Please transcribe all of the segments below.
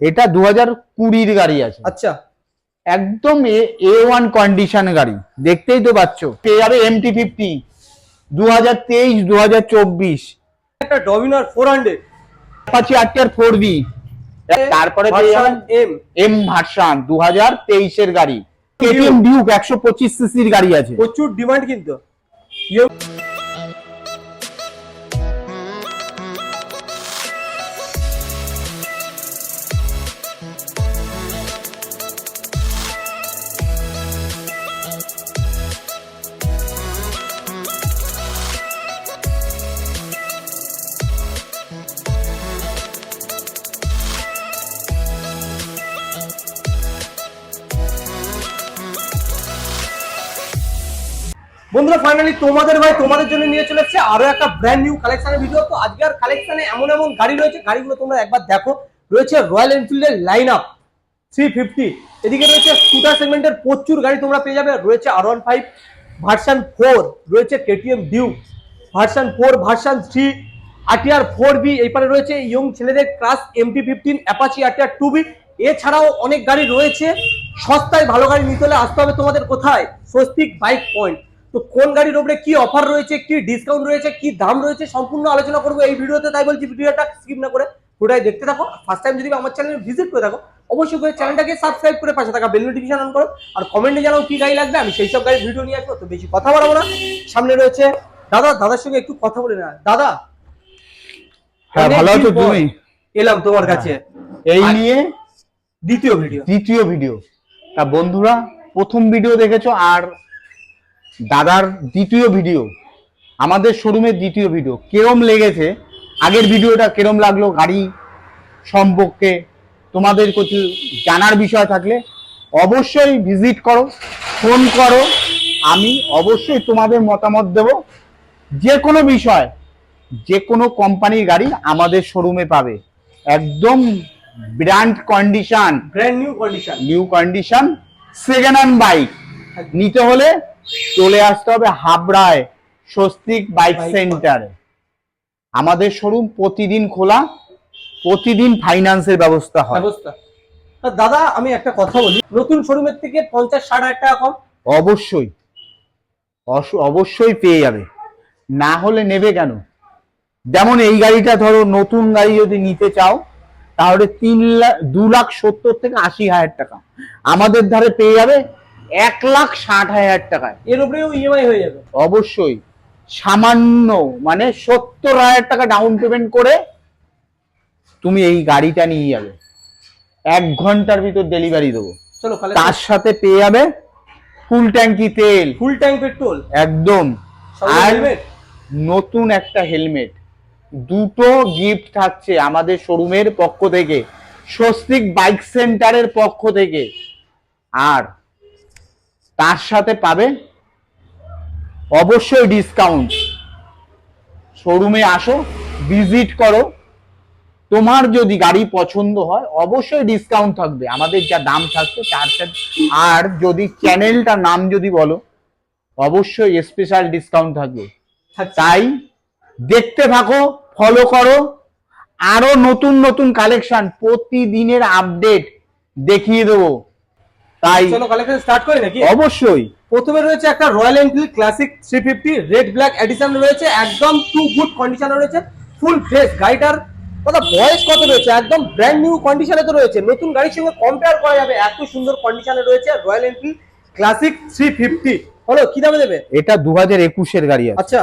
এটা দু হাজার কুড়ির গাড়ি আছে। আচ্ছা। একদম এ ওয়ান কন্ডিশন গাড়ি। দেখতেই তো পাচ্ছ। পেয়ে যাবে এমটি ফিফটি দু হাজার তেইশ দু হাজার চব্বিশ। একটা ডমিনার ফোর হান্ড্রেড পাচ্ছি আটটার ফোর বি তারপরে এম এম ভার্সান দু হাজার তেইশের গাড়ি। কেটিএম ডিউক একশো পঁচিশ সিসির গাড়ি আছে। প্রচুর ডিমান্ড কিন্তু। বন্ধুরা ফাইনালি তোমাদের ভাই তোমাদের জন্য নিয়ে চলে এসেছে আরও একটা ব্র্যান্ড নিউ কালেকশনের ভিডিও তো আজকের কালেকশনে এমন এমন গাড়ি রয়েছে, গাড়িগুলো তোমরা একবার দেখো। রয়েছে রয়্যাল এনফিল্ডের লাইন আপ থ্রি ফিফটি এদিকে রয়েছে স্কুটার সেগমেন্টের প্রচুর গাড়ি তোমরা পেয়ে যাবে। রয়েছে R one five version four রয়েছে KTM Duke version four version three RTR four V এইপারে রয়েছে ইয়ং ছেলেদের class MT fifteen Apache RTR two V এছাড়াও অনেক গাড়ি রয়েছে। সস্তায় ভালো গাড়ি নিতে হলে আসতে হবে তোমাদের কোথায়? স্বস্তিক বাইক পয়েন্ট তো কোন গাড়ির উপরে কি অফার রয়েছে কি ডিসকাউন্ট রয়েছে কি দাম রয়েছে সম্পূর্ণ আলোচনা করব এই ভিডিওতে। তাই বলছি ভিডিওটা স্কিপ না করে পুরোটাই দেখতে থাকো। ফার্স্ট টাইম যদি আমার চ্যানেলে ভিজিট করে থাকো অবশ্যই করে চ্যানেলটাকে সাবস্ক্রাইব করে পাশে থাকা বেল নোটিফিকেশন অন করো। আর কমেন্টে জানাও কি গাড়ি লাগবে আমি সেই সব গাড়ির ভিডিও নিয়ে আসব তো বেশি কথা বলব না। সামনে রয়েছে দাদা দাদার সঙ্গে একটু কথা বলে না দাদা হ্যাঁ ভালো আছো তুমি? এলাম তোমার কাছে। এই নিয়ে দ্বিতীয় ভিডিও দ্বিতীয় ভিডিও তা বন্ধুরা প্রথম ভিডিও দেখেছ আর দাদার দ্বিতীয় ভিডিও আমাদের শোরুমের দ্বিতীয় ভিডিও কেরম লেগেছে? আগের ভিডিওটা কেরম লাগল? গাড়ি সম্পর্কে তোমাদের কিছু জানার বিষয় থাকলে অবশ্যই ভিজিট করো ফোন করো। আমি অবশ্যই তোমাদের মতামত দেব। যে কোনো বিষয় যে কোনো কোম্পানির গাড়ি আমাদের শোরুমে পাবে। একদম brand condition brand new condition new condition second hand bike নিতে হলে চলে আসতে হবে হাবড়ায় স্বস্তিক বাইক সেন্টারে। আমাদের শোরুম প্রতিদিন খোলা প্রতিদিন ফাইন্যান্সের ব্যবস্থা হয়। ব্যবস্থা। দাদা আমি একটা কথা বলি। নতুন শোরুমের থেকে পঞ্চাশ ষাট হাজার টাকা কম? অবশ্যই। অবশ্যই পেয়ে যাবে। না হলে নেবে কেন? যেমন এই গাড়িটা ধরো নতুন গাড়ি যদি নিতে চাও তাহলে তিন লাখ দু লাখ সত্তর থেকে আশি হাজার টাকা। আমাদের ধারে পেয়ে যাবে এক লাখ ষাট হাজার টাকায়। এর উপরেও ইএমআই হয়ে যাবে। অবশ্যই। সামান্য মানে সত্তর হাজার টাকা ডাউন পেমেন্ট করে তুমি এই গাড়িটা নিয়ে যাবে। এক ঘণ্টার ভিতর ডেলিভারি দেবো। চলো তার সাথে পেয়ে যাবে ফুল ট্যাঙ্কি তেল। ফুল ট্যাঙ্ক পেট্রোল একদম। আর হেলমেট নতুন একটা হেলমেট দুটো গিফট থাকছে আমাদের শোরুমের পক্ষ থেকে। স্বস্তিক বাইক সেন্টারের পক্ষ থেকে। আর তার সাথে পাবে অবশ্যই ডিসকাউন্ট শোরুমে আসো ভিজিট করো। তোমার যদি গাড়ি পছন্দ হয় অবশ্যই ডিসকাউন্ট থাকবে। আমাদের যা দাম থাকছে তার সাথে আর যদি চ্যানেলটার নাম যদি বলো অবশ্যই স্পেশাল ডিসকাউন্ট থাকবে। তাই দেখতে থাকো ফলো করো। আরও নতুন নতুন কালেকশন প্রতিদিনের আপডেট দেখিয়ে দেবো। তাই চলো কালেকশন স্টার্ট করি নাকি? অবশ্যই। প্রথমে রয়েছে একটা Royal Enfield classic three fifty red black edition রয়েছে একদম টু গুড কন্ডিশনে রয়েছে ফুল ফ্রেশ গাড়িটার কথা বয়স কত রয়েছে? একদম ব্র্যান্ড নিউ কন্ডিশনে তো রয়েছে নতুন গাড়ির সঙ্গে কম্পেয়ার করা যাবে এত সুন্দর কন্ডিশনে রয়েছে Royal Enfield classic three fifty হলো কি দামে দেবে? এটা দু হাজার একুশের গাড়ি আছে। আচ্ছা।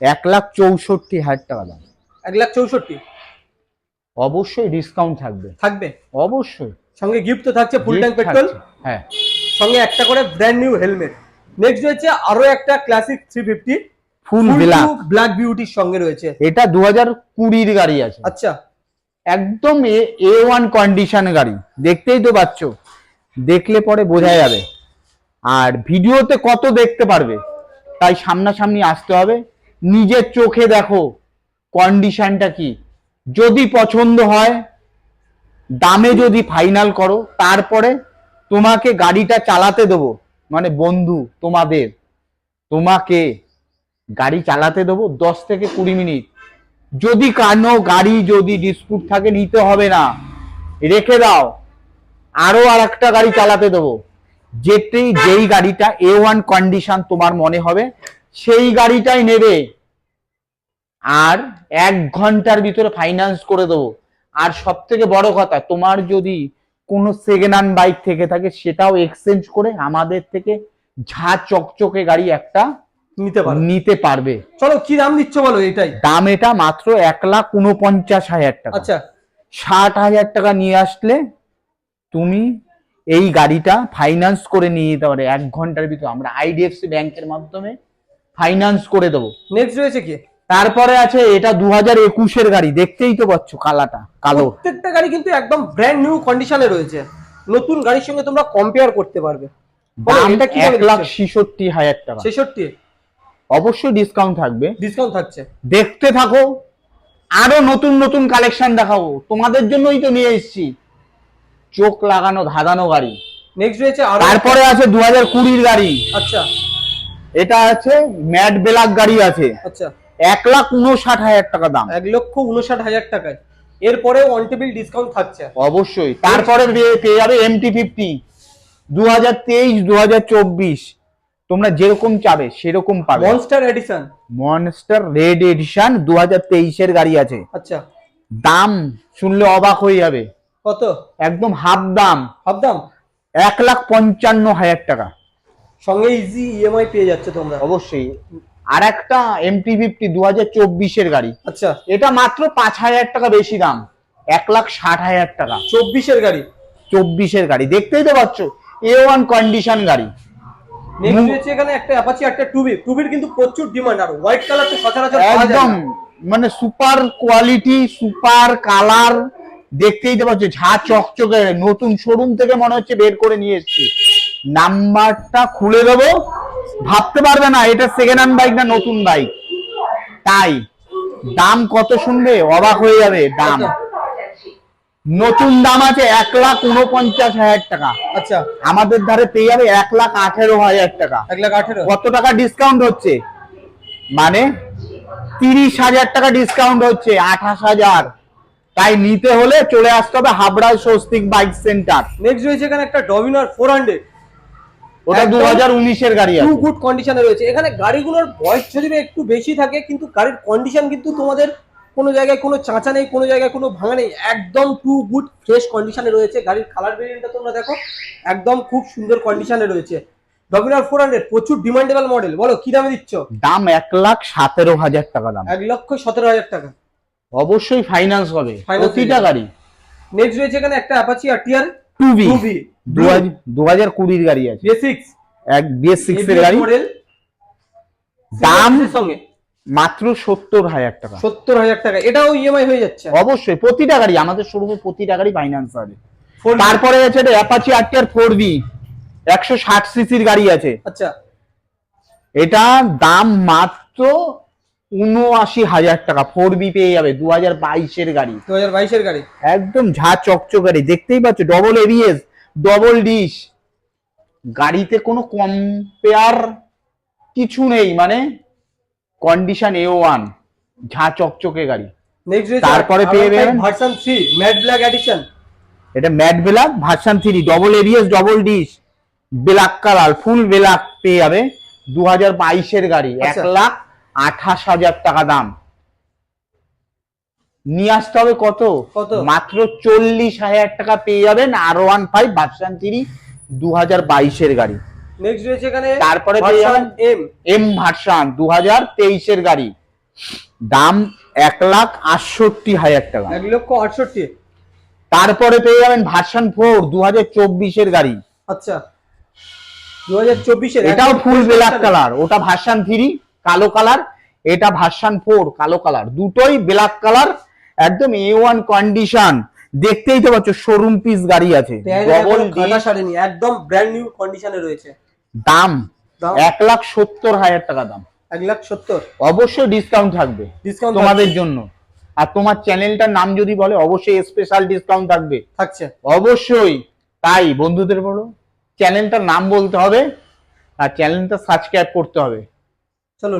এক লাখ চৌষট্টি হাজার টাকা দাম। এক লাখ চৌষট্টি। অবশ্যই ডিসকাউন্ট থাকবে। থাকবে? অবশ্যই। সঙ্গে গিফট তো থাকছে ফুল ট্যাঙ্ক পেট্রোল হ্যাঁ। সঙ্গে একটা করে ব্র্যান্ড নিউ হেলমেট নেক্সট রয়েছে আরও একটা classic three fifty full black black বিউটির সঙ্গে রয়েছে। এটা দু হাজার কুড়ির গাড়ি আছে। আচ্ছা। একদম এ ওয়ান কন্ডিশন গাড়ি। দেখতেই তো পাচ্ছ। দেখলে পরে বোঝা যাবে। আর ভিডিওতে কত দেখতে পারবে তাই সামনাসামনি আসতে হবে। নিজের চোখে দেখো কন্ডিশনটা কি। যদি পছন্দ হয় দামে যদি ফাইনাল করো, তারপরে তোমাকে গাড়িটা চালাতে দেবো। মানে বন্ধু, তোমাদের। তোমাকে গাড়ি চালাতে দেবো দশ থেকে কুড়ি মিনিট। যদি কানো গাড়ি যদি ডিসপুট থাকে, নিতে হবে না। রেখে দাও। আরও আর একটা গাড়ি চালাতে দেবো। যেতেই যেই গাড়িটা এ ওয়ান কন্ডিশন তোমার মনে হবে, সেই গাড়িটাই নেবে। আর এক ঘণ্টার ভিতরে ফাইন্যান্স করে দেবো। আর সব থেকে বড় কথা তোমার যদি কোনো সেকেন্ড হ্যান্ড বাইক থেকে থাকে সেটাও এক্সচেঞ্জ করে আমাদের থেকে ঝা চকচকে গাড়ি একটা নিতে পারো নিতে পারবে। চলো কি দাম দিচ্ছ বলো এটাই দাম এটা মাত্র এক লাখ উনপঞ্চাশ হাজার টাকা। আচ্ছা। ষাট হাজার টাকা নিয়ে আসলে তুমি এই গাড়িটা ফাইন্যান্স করে নিয়ে যেতে পারে। এক ঘণ্টার ভিতরে। আমরা আইডিএফসি ব্যাংকের মাধ্যমে ফাইন্যান্স করে দেবো। নেক্সট রয়েছে কি? তারপরে আছে এটা দু হাজার একুশের গাড়ি দেখতেই তো পাচ্ছ কালাটা কালো। প্রত্যেকটা গাড়ি কিন্তু একদম ব্র্যান্ড নিউ কন্ডিশনে রয়েছে। নতুন গাড়ির সঙ্গে তোমরা কম্পেয়ার করতে পারবে। এটা কি এক লাখ ছেষট্টি হাজার টাকা। ছেষট্টি। অবশ্যই ডিসকাউন্ট থাকবে। ডিসকাউন্ট থাকছে। দেখতে থাকো আরও নতুন নতুন কালেকশন দেখাবো। তোমাদের জন্যই তো নিয়ে এসেছি। চোখ লাগানো ধাঁধানো গাড়ি। নেক্সট রয়েছে তারপরে আছে দু হাজার কুড়ির গাড়ি। আচ্ছা। এটা আছে ম্যাট ব্ল্যাক গাড়ি আছে। আচ্ছা। এক লাখ উনষাট হাজার টাকা দাম। এক লক্ষ উনষাট হাজার টাকায়। এরপরে অন টেবিল ডিসকাউন্ট থাকছে। অবশ্যই। তারপরে পেয়ে- পেয়ে যাবে এমটি ফিফটি দু হাজার তেইশ দু হাজার চব্বিশ। তোমরা যেরকম চাবে সেরকম পাবে। Monster edition monster red edition দু হাজার তেইশের গাড়ি আছে। আচ্ছা। দাম শুনলে অবাক হয়ে যাবে। কত? একদম হাফ দাম। হাফ দাম? এক লাখ পঞ্চান্ন হাজার টাকা। সঙ্গে ইজি ইএমআই পেয়ে যাচ্ছে তোমরা। অবশ্যই। আর একটা এমটি ফিফটি দু হাজার চব্বিশের গাড়ি। আচ্ছা। এটা মাত্র পাঁচ হাজার টাকা বেশি দাম। এক লাখ ষাট হাজার টাকা। চব্বিশের গাড়ি? চব্বিশের গাড়ি। দেখতেই তো পাচ্ছ এ ওয়ান কন্ডিশন গাড়ি। নেক্সট রয়েছে এখানে একটা অ্যাপাচি একটা টুবি টুবির কিন্তু প্রচুর ডিমান্ড আর হোয়াইট কালার তো সচরাচর একদম মানে সুপার কোয়ালিটি সুপার কালার দেখতেই তো পাচ্ছ ঝা চকচকে নতুন শোরুম থেকে মনে হচ্ছে বের করে নিয়ে এসেছি। নাম্বারটা খুলে দেবো। ভাবতে পারবে না এটা সেকেন্ড হ্যান্ড বাইক না নতুন বাইক তাই দাম কত শুনবে? অবাক হয়ে যাবে দাম। নতুন দাম আছে এক লাখ উনপঞ্চাশ হাজার টাকা। আচ্ছা। আমাদের ধারে পেয়ে যাবে এক লাখ আঠেরো হাজার টাকা। এক লাখ আঠেরো? কত টাকা ডিসকাউন্ট হচ্ছে? মানে তিরিশ হাজার টাকা ডিসকাউন্ট হচ্ছে আঠাশ হাজার। তাই নিতে হলে চলে আসতে হবে হাবড়ায় স্বস্তিক বাইক সেন্টার নেক্সট রয়েছে এখানে একটা ডমিনার ফোর হান্ড্রেড ওটা দু হাজার উনিশের গাড়ি টু গুড কন্ডিশনে রয়েছে। এখানে গাড়িগুলোর বয়স যদি একটু বেশি থাকে কিন্তু গাড়ির কন্ডিশন কিন্তু তোমাদের কোনো জায়গায় কোনো চাঁচা নেই কোনো জায়গায় কোনো ভাঙা নেই। একদম টু গুড ফ্রেশ কন্ডিশনে রয়েছে। গাড়ির কালার ভেরিয়েন্টটা তোমরা দেখো একদম খুব সুন্দর কন্ডিশনে রয়েছে। ডমিনার ফোর হান্ড্রেড প্রচুর ডিমান্ডেবল মডেল বলো কি দামে দিচ্ছ? দাম এক লাখ সতেরো হাজার টাকা দাম। এক লক্ষ সতেরো হাজার টাকা। অবশ্যই ফাইন্যান্স হবে। প্রতিটা গাড়ি। নেক্সট রয়েছে এখানে একটা Apache RTR two B two B দু হাজার কুড়ির গাড়ি আছে। এক বিএস সিক্স এর গাড়ি। দাম সঙ্গে। মাত্র সত্তর হাজার টাকা। সত্তর হাজার টাকা। এটাও ইএমআই হয়ে যাচ্ছে। অবশ্যই প্রতিটা গাড়ি আমাদের শোরুমে প্রতিটা গাড়ি ফাইন্যান্স হবে তারপরে আছে এটা অ্যাপাচি আরটিআর ফোর বি একশো ষাট সিসির গাড়ি আছে। আচ্ছা। এটা দাম মাত্র উনআশি হাজার টাকা ফোর বি পেয়ে যাবে দু হাজার বাইশের গাড়ি। দু হাজার বাইশের গাড়ি? একদম ঝা চকচক গাড়ি দেখতেই পাচ্ছ ডবল এবিএস ডবল ডিশ গাড়িতে কোনো কম্পেয়ার কিছু নেই মানে কন্ডিশন এ ওয়ান ঝা চকচকে গাড়ি। তারপরে পেয়ে যাবেন ভার্সন 3 ম্যাট ব্ল্যাক এডিশন এটা matte black version three double ABS double disc black colour full black পেয়ে যাবে দু হাজার বাইশের গাড়ি। এক আচ্ছা। লাখ আঠাশ হাজার টাকা দাম। নিয়ে আসতে হবে কত? কত? মাত্র চল্লিশ হাজার টাকা পেয়ে যাবেন R one five version three দু হাজার বাইশের গাড়ি। নেক্সট রয়েছে এখানে তারপরে পেয়ে যাবেন এম এম ভার্সন দু হাজার তেইশের গাড়ি। দাম এক লাখ আটষট্টি হাজার টাকা। এক লক্ষ আটষট্টি। তারপরে পেয়ে যাবেন ভার্সান ফোর দু হাজার চব্বিশের গাড়ি। আচ্ছা। দু হাজার চব্বিশের এটাও ফুল ব্ল্যাক কালার ওটা ভার্সান থ্রি কালো কালার এটা ভার্সন ফোর কালো কালার। দুটোই ব্ল্যাক কালার একদম এ ওয়ান কন্ডিশন দেখতেই তো পাচ্ছ শোরুম পিস গাড়ি আছে। একদম ব্র্যান্ড নিউ কন্ডিশনে রয়েছে। দাম দাম? এক লাখ সত্তর হাজার টাকা দাম। এক লাখ সত্তর? অবশ্যই ডিসকাউন্ট থাকবে। ডিসকাউন্ট তোমাদের জন্য। আর তোমার চ্যানেলটার নাম যদি বলে অবশ্যই স্পেশাল ডিসকাউন্ট থাকবে। থাকছে। অবশ্যই। তাই বন্ধুদের বলো চ্যানেলটার নাম বলতে হবে আর চ্যানেলটা সাবস্ক্রাইব করতে হবে। চলো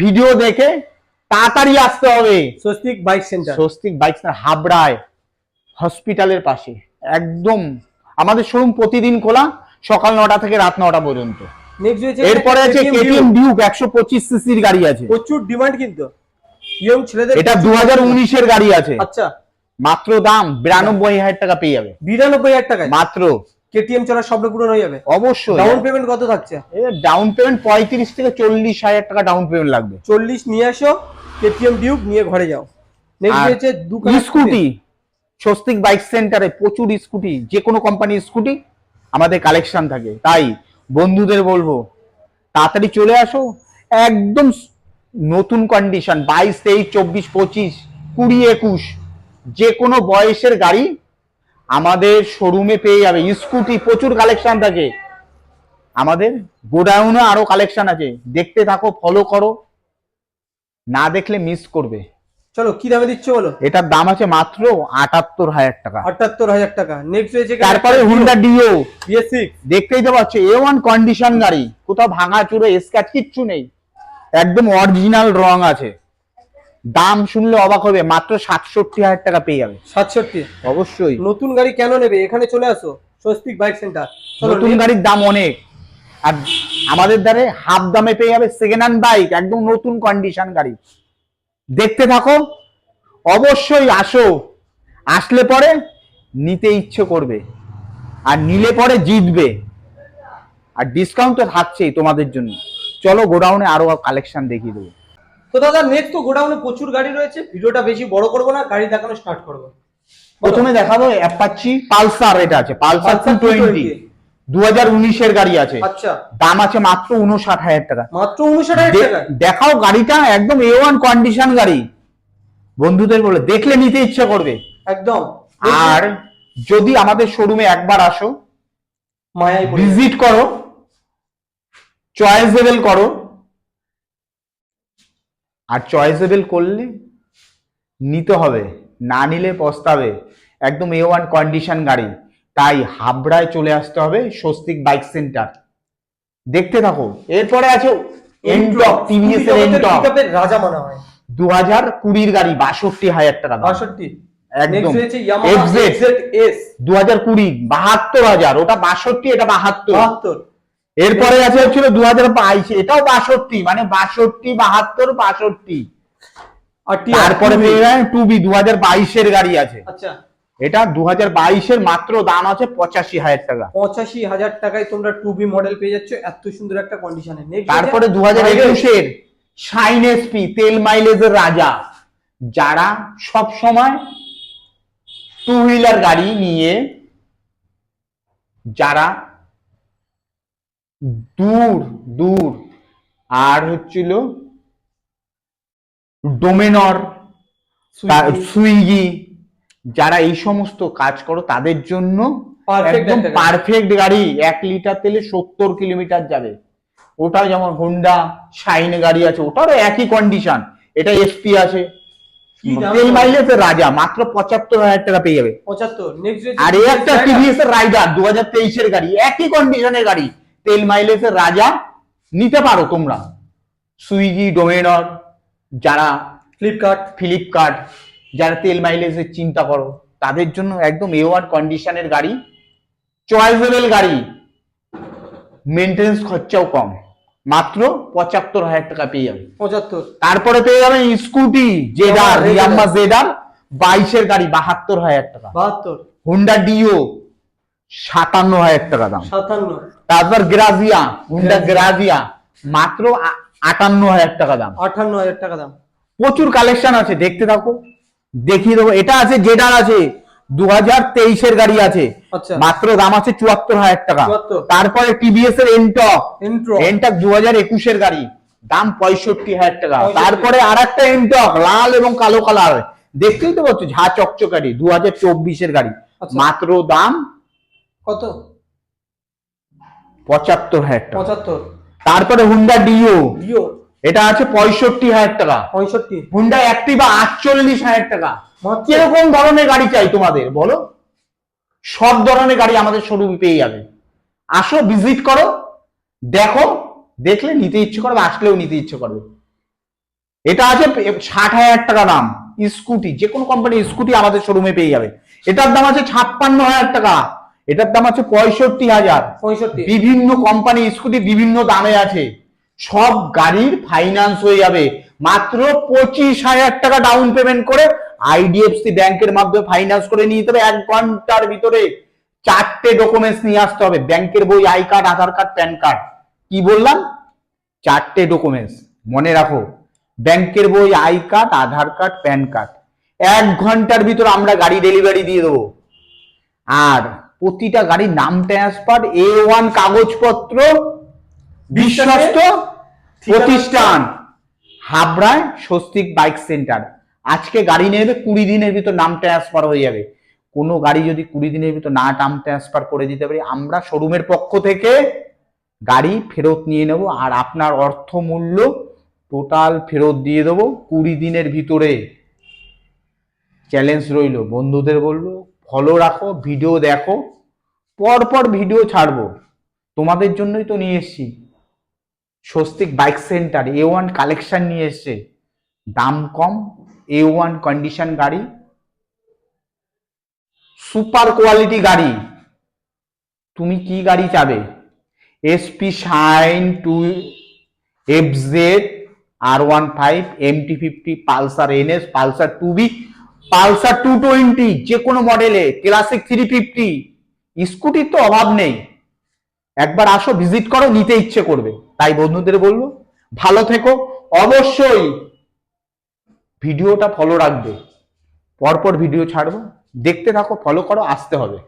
ভিডিও দেখে তাড়াতাড়ি আসতে হবে। Swastik bike centre. Swastik bike centre হাবড়ায় হসপিটালের পাশে। একদম আমাদের শোরুম প্রতিদিন খোলা সকাল নটা থেকে রাত নটা পর্যন্ত। এরপরে আছে কেটিএম ডিউক একশো পঁচিশ সিসির গাড়ি আছে। প্রচুর ডিমান্ড কিন্তু। ইয়ং ছেলেদের এটা দু হাজার উনিশের গাড়ি আছে। আচ্ছা। মাত্র দাম বিরানব্বই হাজার টাকা পেয়ে যাবে। বিরানব্বই হাজার টাকায়। মাত্র। কেটিএম চলার স্বপ্ন পূরণ হয়ে যাবে? অবশ্যই। ডাউন পেমেন্ট কত থাকছে? ডাউন পেমেন্ট পঁয়ত্রিশ থেকে চল্লিশ হাজার টাকা ডাউন পেমেন্ট লাগবে। চল্লিশ নিয়ে আসো কেটিএম ডিউক নিয়ে ঘরে যাও। নেক্সট স্কুটি স্বস্তিক বাইক সেন্টারে প্রচুর স্কুটি যে কোনো কোম্পানির স্কুটি আমাদের কালেকশন থাকে। তাই বন্ধুদের বলব তাড়াতাড়ি চলে আসো। একদম নতুন কন্ডিশন বাইশ তেইশ চব্বিশ পঁচিশ কুড়ি একুশ যে কোনো বয়সের গাড়ি আমাদের শোরুমে পেয়ে যাবে। স্কুটি প্রচুর কালেকশন থাকে। আমাদের গোডাউনে আরও কালেকশন আছে। দেখতে থাকো ফলো করো। না দেখলে মিস করবে। চলো কি দামে দিচ্ছ বলো? এটার দাম আছে মাত্র আটাত্তর হাজার টাকা। আটাত্তর হাজার টাকা। নেক্সট রয়েছে তারপরে হুন্ডা ডিও সিক্স দেখতেই তো পাচ্ছ এ ওয়ান কন্ডিশন গাড়ি। কোথাও ভাঙা চুরো স্ক্যাচ কিচ্ছু নেই। একদম অরিজিনাল রং আছে। দাম শুনলে অবাক হবে মাত্র সাতষট্টি হাজার টাকা পেয়ে যাবে। সাতষট্টি? অবশ্যই। নতুন গাড়ি কেন নেবে? এখানে চলে আসো স্বস্তিক বাইক সেন্টার। নতুন গাড়ির দাম অনেক। আর আমাদের দ্বারে হাফ দামে পেয়ে যাবে সেকেন্ড হ্যান্ড বাইক একদম নতুন কন্ডিশন গাড়ি। দেখতে থাকো। অবশ্যই আসো। আসলে পরে নিতে ইচ্ছে করবে। আর নিলে পরে জিতবে। আর ডিসকাউন্ট তো থাকছেই তোমাদের জন্য। চলো গোডাউনে আরও কালেকশন দেখিয়ে দেবো। তো দাদা নেক্সট তো গোডাউনে প্রচুর গাড়ি রয়েছে। ভিডিওটা বেশি বড় করব না গাড়ি দেখানো স্টার্ট করব। প্রথমে দেখাবো অ্যাপাচি পালসার এটা আছে পালসার টু টোয়েন্টি 220 দু হাজার উনিশের গাড়ি আছে। আচ্ছা। দাম আছে মাত্র উনষাট হাজার টাকা। মাত্র উনষাট হাজার টাকা? দেখাও গাড়িটা একদম এ ওয়ান কন্ডিশন গাড়ি। বন্ধুদের বলে দেখলে নিতে ইচ্ছে করবে। একদম। আর যদি আমাদের শোরুমে একবার আসো ভিজিট করো চয়েসেবল করো। আর চয়েসেবেল করলে নিতে হবে। না নিলে পস্তাবে। একদম এ ওয়ান কন্ডিশন গাড়ি। তাই হাবড়ায় চলে আসতে হবে স্বস্তিক বাইক সেন্টার দেখতে থাকো। এরপরে আছে এনটক টিভিএস এর এনটক রাজা মানা হয়। দু হাজার কুড়ির গাড়ি বাষট্টি হাজার টাকা বাষট্টি। একদম। এস দু হাজার কুড়ি বাহাত্তর হাজার। ওটা বাষট্টি এটা বাহাত্তর। বাহাত্তর। এরপরে আছে হচ্ছিল দু হাজার বাইশ এটাও বাষট্টি মানে বাষট্টি বাহাত্তর বাষট্টি। তারপরে টু বি? দু হাজার বাইশের গাড়ি আছে। আচ্ছা। এটা দু হাজার বাইশের মাত্র দাম আছে পঁচাশি হাজার টাকা। পঁচাশি হাজার টাকায় তোমরা টু বি মডেল পেয়ে যাচ্ছ এত সুন্দর একটা কন্ডিশনে তারপরে দু হাজার একুশের শাইন এসপি তেল মাইলেজের রাজা। যারা সব সময় টু হুইলার গাড়ি নিয়ে যারা দূর দূর। আর হচ্ছিল ডোমেনর সুইগি। যারা এই সমস্ত কাজ করো তাদের জন্য একদম পারফেক্ট গাড়ি। এক লিটার তেলে সত্তর কিলোমিটার যাবে। ওটাও যেমন হোন্ডা শাইন গাড়ি আছে ওটারও একই কন্ডিশন এটা এসপি আছে? তেল মাইলেজের রাজা মাত্র পঁচাত্তর হাজার টাকা পেয়ে যাবে। পঁচাত্তর। আর একটা টিভিএস এর রাইডার দু হাজার তেইশের গাড়ি একই কন্ডিশনের গাড়ি। তেল মাইলেজের রাজা নিতে পারো তোমরা। সুইগি ডোমেনর যারা ফ্লিপকার্ট। ফ্লিপকার্ট যারা তেল মাইলেজের চিন্তা করো তাদের জন্য একদম এ ওয়ান কন্ডিশনের গাড়ি চয়েসেবল গাড়ি। মেনটেন্স খরচাও কম। মাত্র পঁচাত্তর হাজার টাকা পেয়ে যাবে। পঁচাত্তর। তারপরে পেয়ে যাবেন স্কুটি জেডার রিয়াম্মা জেডার বাইশের গাড়ি বাহাত্তর হাজার টাকা। বাহাত্তর। হুন্ডা ডিও সাতান্ন হাজার টাকা দাম। সাতান্ন। তারপর গ্রাজিয়া হুন্ডা গ্রাজিয়া। মাত্র আটান্ন হাজার টাকা দাম। আটান্ন হাজার টাকা দাম। প্রচুর কালেকশন আছে দেখতে থাকো। দেখিয়ে দেবো এটা আছে জেডার আছে দু হাজার তেইশের গাড়ি আছে। আচ্ছা। মাত্র দাম আছে চুয়াত্তর হাজার টাকা। তারপরে টিভিএস এর এনটক এনটক দু হাজার একুশের গাড়ি দাম পঁয়ষট্টি হাজার টাকা। তারপরে আর একটা এনটক লাল এবং কালো কালার দেখতেই তো পাচ্ছ ঝা চকচকারি দু হাজার চব্বিশের গাড়ি। আচ্ছা। মাত্র দাম কত? পঁচাত্তর হাজার টাকা। পঁচাত্তর। তারপরে হুন্ডা ডিও ডিও এটা আছে পঁয়ষট্টি হাজার টাকা। পঁয়ষট্টি। হুন্ডা অ্যাক্টিভা আটচল্লিশ হাজার টাকা। কীরকম ধরনের গাড়ি চাই তোমাদের বলো? সব ধরনের গাড়ি আমাদের শোরুমে পেয়ে যাবে। আসো ভিজিট করো দেখো দেখলে নিতে ইচ্ছে করবে আসলেও নিতে ইচ্ছে করবে। এটা আছে ষাট হাজার টাকা দাম স্কুটি যে কোনো কোম্পানির স্কুটি আমাদের শোরুমে পেয়ে যাবে। এটার দাম আছে ছাপ্পান্ন হাজার টাকা। এটার দাম আছে পঁয়ষট্টি হাজার। বিভিন্ন কোম্পানি স্কুটি বিভিন্ন দামে আছে। সব গাড়ির ফাইন্যান্স হয়ে যাবে। মাত্র পঁচিশ হাজার টাকা ডাউন পেমেন্ট করে আইডিএফসি ব্যাংকের মাধ্যমে ফাইন্যান্স করে নিয়ে যেতে হবে। এক ঘণ্টার ভিতরে চারটে ডকুমেন্টস নিয়ে আসতে হবে। ব্যাংকের বই I card Aadhaar card PAN card কি বললাম? চারটে ডকুমেন্টস মনে রাখো ব্যাংকের বই I card Aadhaar card PAN card এক ঘণ্টার ভিতর আমরা গাড়ি ডেলিভারি দিয়ে দেবো। আর প্রতিটা গাড়ির নাম ট্রান্সফার এ ওয়ান কাগজপত্র, বিশ্বস্ত প্রতিষ্ঠান। হাবড়ায় স্বস্তিক বাইক সেন্টার আজকে গাড়ি নেবে কুড়ি দিনের ভিতর নাম ট্রান্সফার হয়ে যাবে। কোনো গাড়ি যদি কুড়ি দিনের ভিতর না নাম ট্রান্সফার করে দিতে পারি, আমরা শোরুমের পক্ষ থেকে গাড়ি ফেরত নিয়ে নেব আর আপনার অর্থ মূল্য টোটাল ফেরত দিয়ে দেবো কুড়ি দিনের ভিতরে। চ্যালেঞ্জ রইল। বন্ধুদের বলব ফলো রাখো ভিডিও দেখো পর পর ভিডিও ছাড়বো। তোমাদের জন্যই তো নিয়ে এসছি। Swastik bike centre A one collection নিয়ে এসছে। দাম কম এ ওয়ান কন্ডিশন গাড়ি। সুপার কোয়ালিটি গাড়ি। তুমি কি গাড়ি চাবে? SP Shine two F Z R one five M T fifty Pulsar NS Pulsar two B Pulsar two twenty যে কোনো মডেলে ক্লাসিক থ্রি ফিফটি স্কুটির তো অভাব নেই। একবার আসো ভিজিট করো, নিতে ইচ্ছে করবে। তাই বন্ধুদের বলব, ভালো থেকো। অবশ্যই ভিডিওটা ফলো রাখবে। পরপর ভিডিও ছাড়বো। দেখতে থাকো ফলো করো, আসতে হবে।